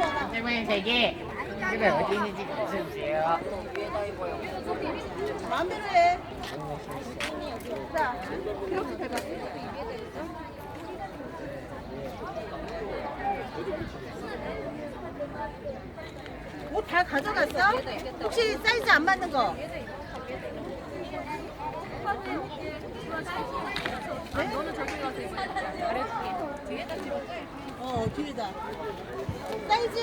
아, 그거는... 그렇게 돼 가져갔어? 혹시 사이즈 안 맞는 거? 집어줘. 어, 뒤에다. 사이즈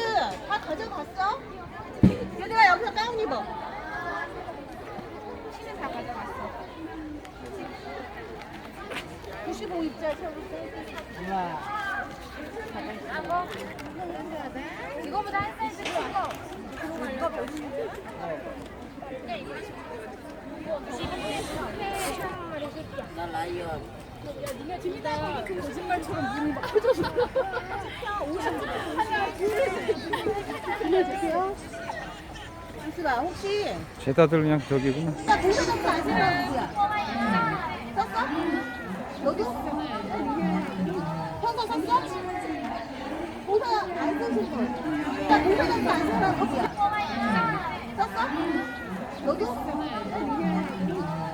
다 가져갔어? 얘들아 여기서 가운 입어. 치는 다 가져갔어. 95 입자 서로 사이즈. 이거보다 한 사이즈 큰 거. 나 라이언. 거짓말처럼 눈이 막 커져서. 빌려주세요. 한수아 혹시 제다들 그냥 저기구나. 나 보셔서 아시는 누구야? 썼어? 너도? 현서 썼어? 보서 안 쓰신 분. 나 보셔서 아시는 누구야? 썼어? 너도?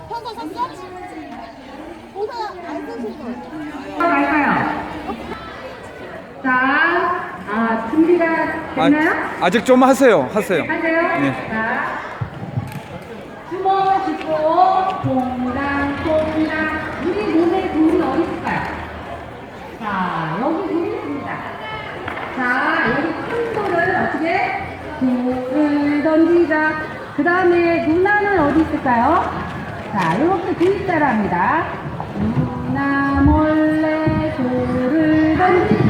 현서 썼어? 보서 안 쓰신 분. 갈까요? 자, 아, 준비가 됐나요? 아, 아직 좀 하세요. 하세요. 하세요? 네. 자, 주먹 짚고 동당동당 우리 몸에 돌이 어디 있을까요? 자, 여기 돌이 있습니다. 자, 여기 큰 돌을 어떻게? 돌을 던지자. 그 다음에 누나는 어디 있을까요? 자, 이렇게 주입자랍니다. 누나 몰래 돌을 던지자.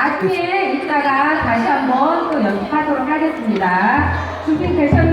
나중에 이따가 다시 한번 또 연습하도록 하겠습니다. 준비되셨나요?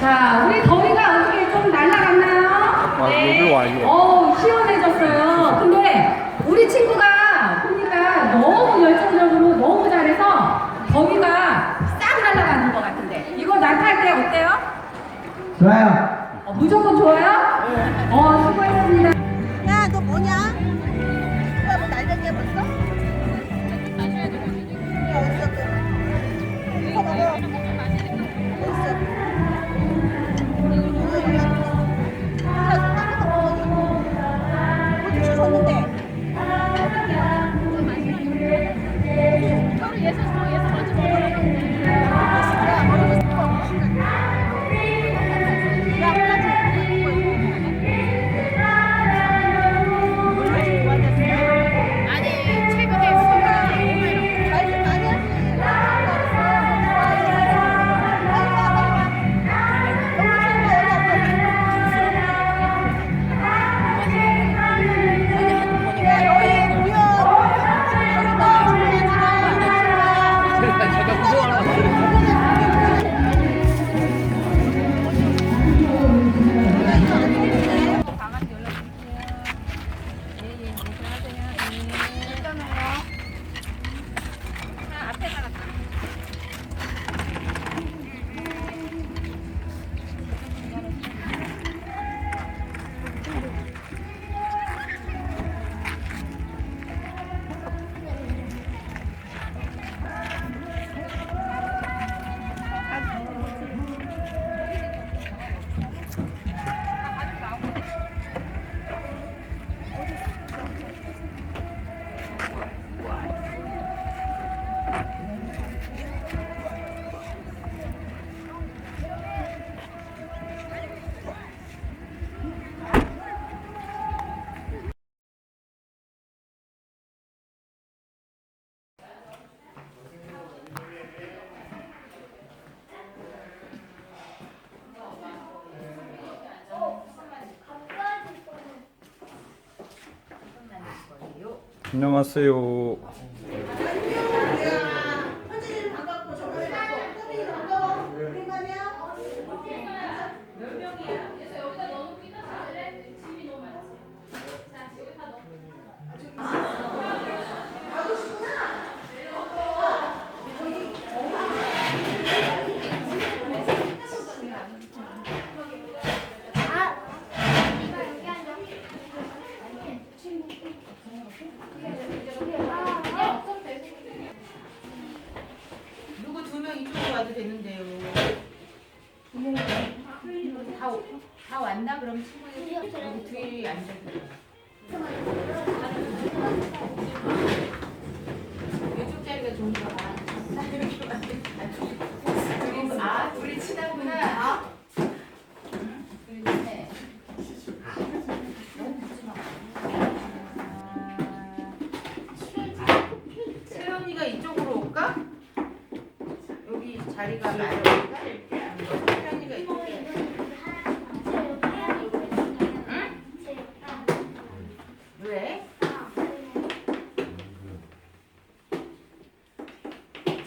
자, 우리 더위가 어떻게 좀 날라갔나요? 아, 여기 와, 이거. 어우, 시원해졌어요. 근데 우리 친구가 보니까 너무 열정적으로 너무 잘해서 더위가 싹 날아가는 것 같은데. 이거 낙타할 때 어때요? 좋아요. 안녕하세요. 현진이 반갑고 정원이 반갑고 호빈이 반가워. 오랜만이야. 누구 두 명 이쪽으로 와도 되는데요. 다, 오- 다 왔나? 그럼 친구들 여기 뒤에 앉아서. 이쪽 자리가 좋은가 봐. 그리고 아, 둘이 친하구나. 아. 그러네. 너무 붙지 마. 아. 세연이가 이쪽으로 올까? 여기 자리가 많으니까 세연이가 이쪽에 응? 왜?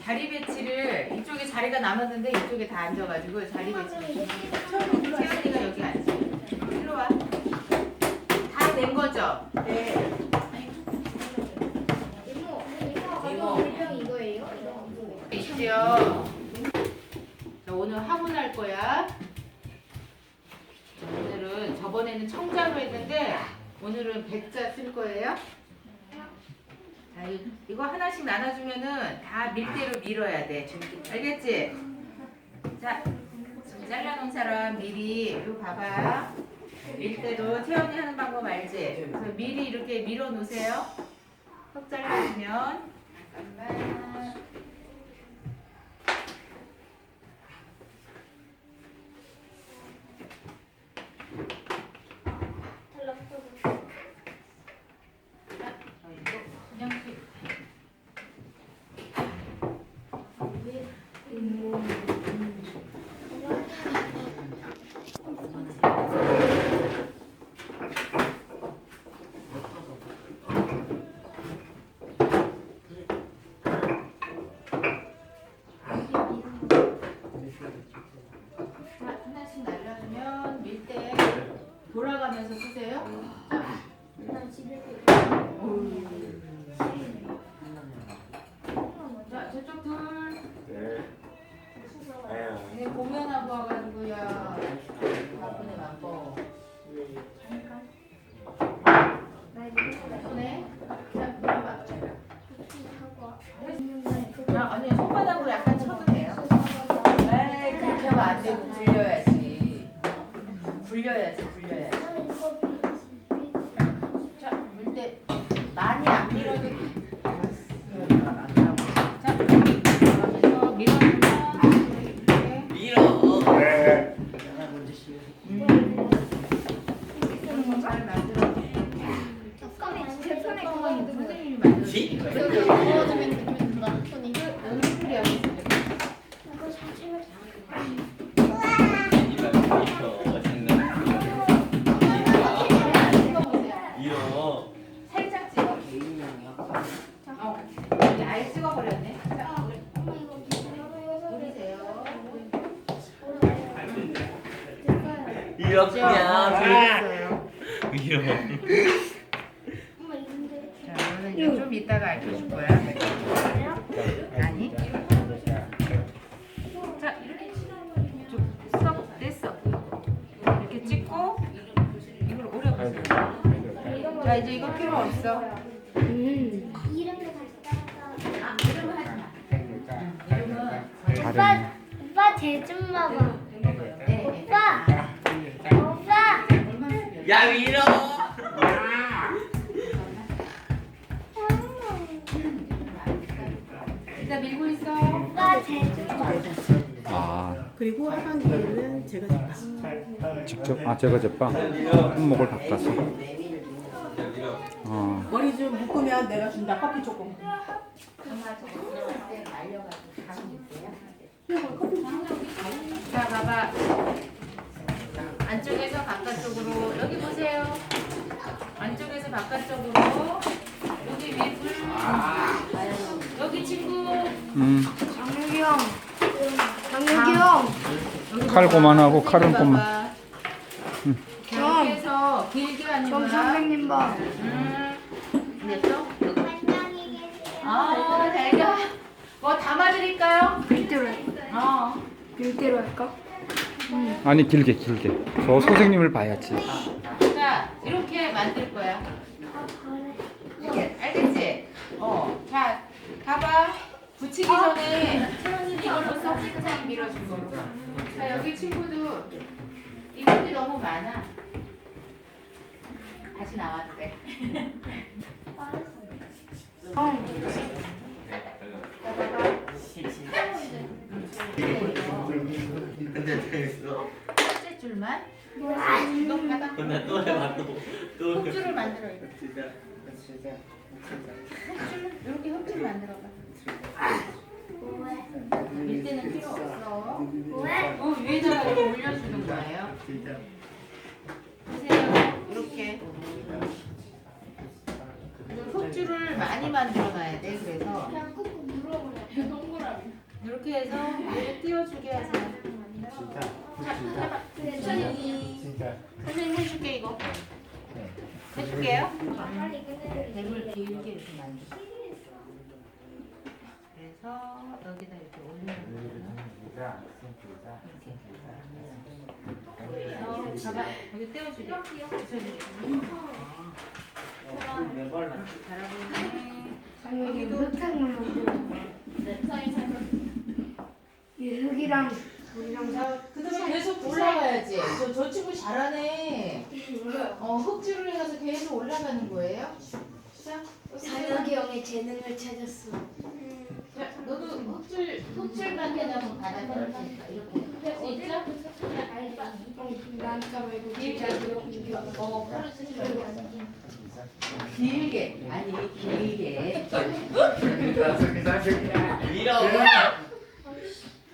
자리 배치를 이쪽에 남았는데 이쪽에 다 앉아가지고 자리 배치 세연이가 여기 앉아 일로 와 다 낸 거죠? 네. 있죠. 자, 오늘 학원 할 거야. 오늘은 저번에는 청자로 했는데 오늘은 백자 쓸 거예요. 자, 이- 이거 하나씩 나눠주면은 다 밀대로 밀어야 돼. 알겠지? 자, 잘라놓은 사람 미리 이거 봐봐. 밀대로 태연이 하는 방법 알지? 그래서 미리 이렇게 밀어 놓으세요. 턱 잘라주면 잠깐만. 이거 필요 없어. 아, 이름은 하지 마. 이름은 다른 오빠 제좀 네. 오빠. 오빠. 야 밀어. 일단 밀고 있어. 오빠 제좀 봐봐. 아 그리고 하반기에는 제가 잡았어. 직접 아 제가 제빵 손목을 바꿔서 어 머리 좀 묶으면 내가 준다. 커피 조금. 자, 봐봐. 안쪽에서 바깥쪽으로 여기 보세요. 안쪽에서 바깥쪽으로 여기 위에 불. 여기 친구. 음, 장혁이 형. 장혁이 형. 여기 칼 봐봐. 그만하고 선생님 칼은 봐봐. 그만. 여기에서 길게 하는 좀 거야. 선생님 봐. 뭐 담아드릴까요? 빌대로 어. 빌대로 할까? 아니 길게 길게 저 선생님을 봐야지 자, 이렇게 만들 거야. 이렇게, 알겠지? 어. 자, 봐봐. 붙이기 전에 이걸로 쏙쏙 밀어준 거로. 자, 여기 친구도 이분이 너무 많아. 다시 나와도 돼. 근데 재밌어. 첫째 줄만. 근데 또 해봐 또. 흙줄을 만들어 이거. 진짜. 흙줄 이렇게 흙줄 만들어 봐. 밀대는 필요 없어. 어, 위에다가 이렇게 올려주는 거예요. 보세요. 이렇게. 흙줄을 많이 만들어 놔야 돼. 그래서 이렇게 해서 위에 띄워주게 하세요. 자, 해봐. 천천히. 선생님 해줄게 이거. 해줄게요. 랩을 길게 이렇게 만들어. 그래서 여기다 이렇게 올려놓으면 이렇게. 그래서 봐봐 여기 떼어주게. 붙여주게. 잘하고 있네. 여기도 흙탕물 만들어. 이 흙이랑 자, 그다음에 계속 올라가야지. 저, 저 친구 잘하네. 어, 흙줄을 해가서 계속 올라가는 거예요. 자, 장혁이 형의 재능을 찾았어. 자, 너도 흙줄 흙줄 만대나 뭐 바닥에 이렇게 할수 있죠? 난까 말고 어, 팔을 쓰지 말고 길게 아니 길게 밀어.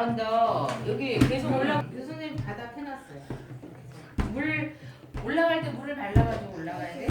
잘한다. 여기 계속 올라. 교수님 바닥 해놨어요. 물 올라갈 때 물을 발라가지고 올라가야 돼.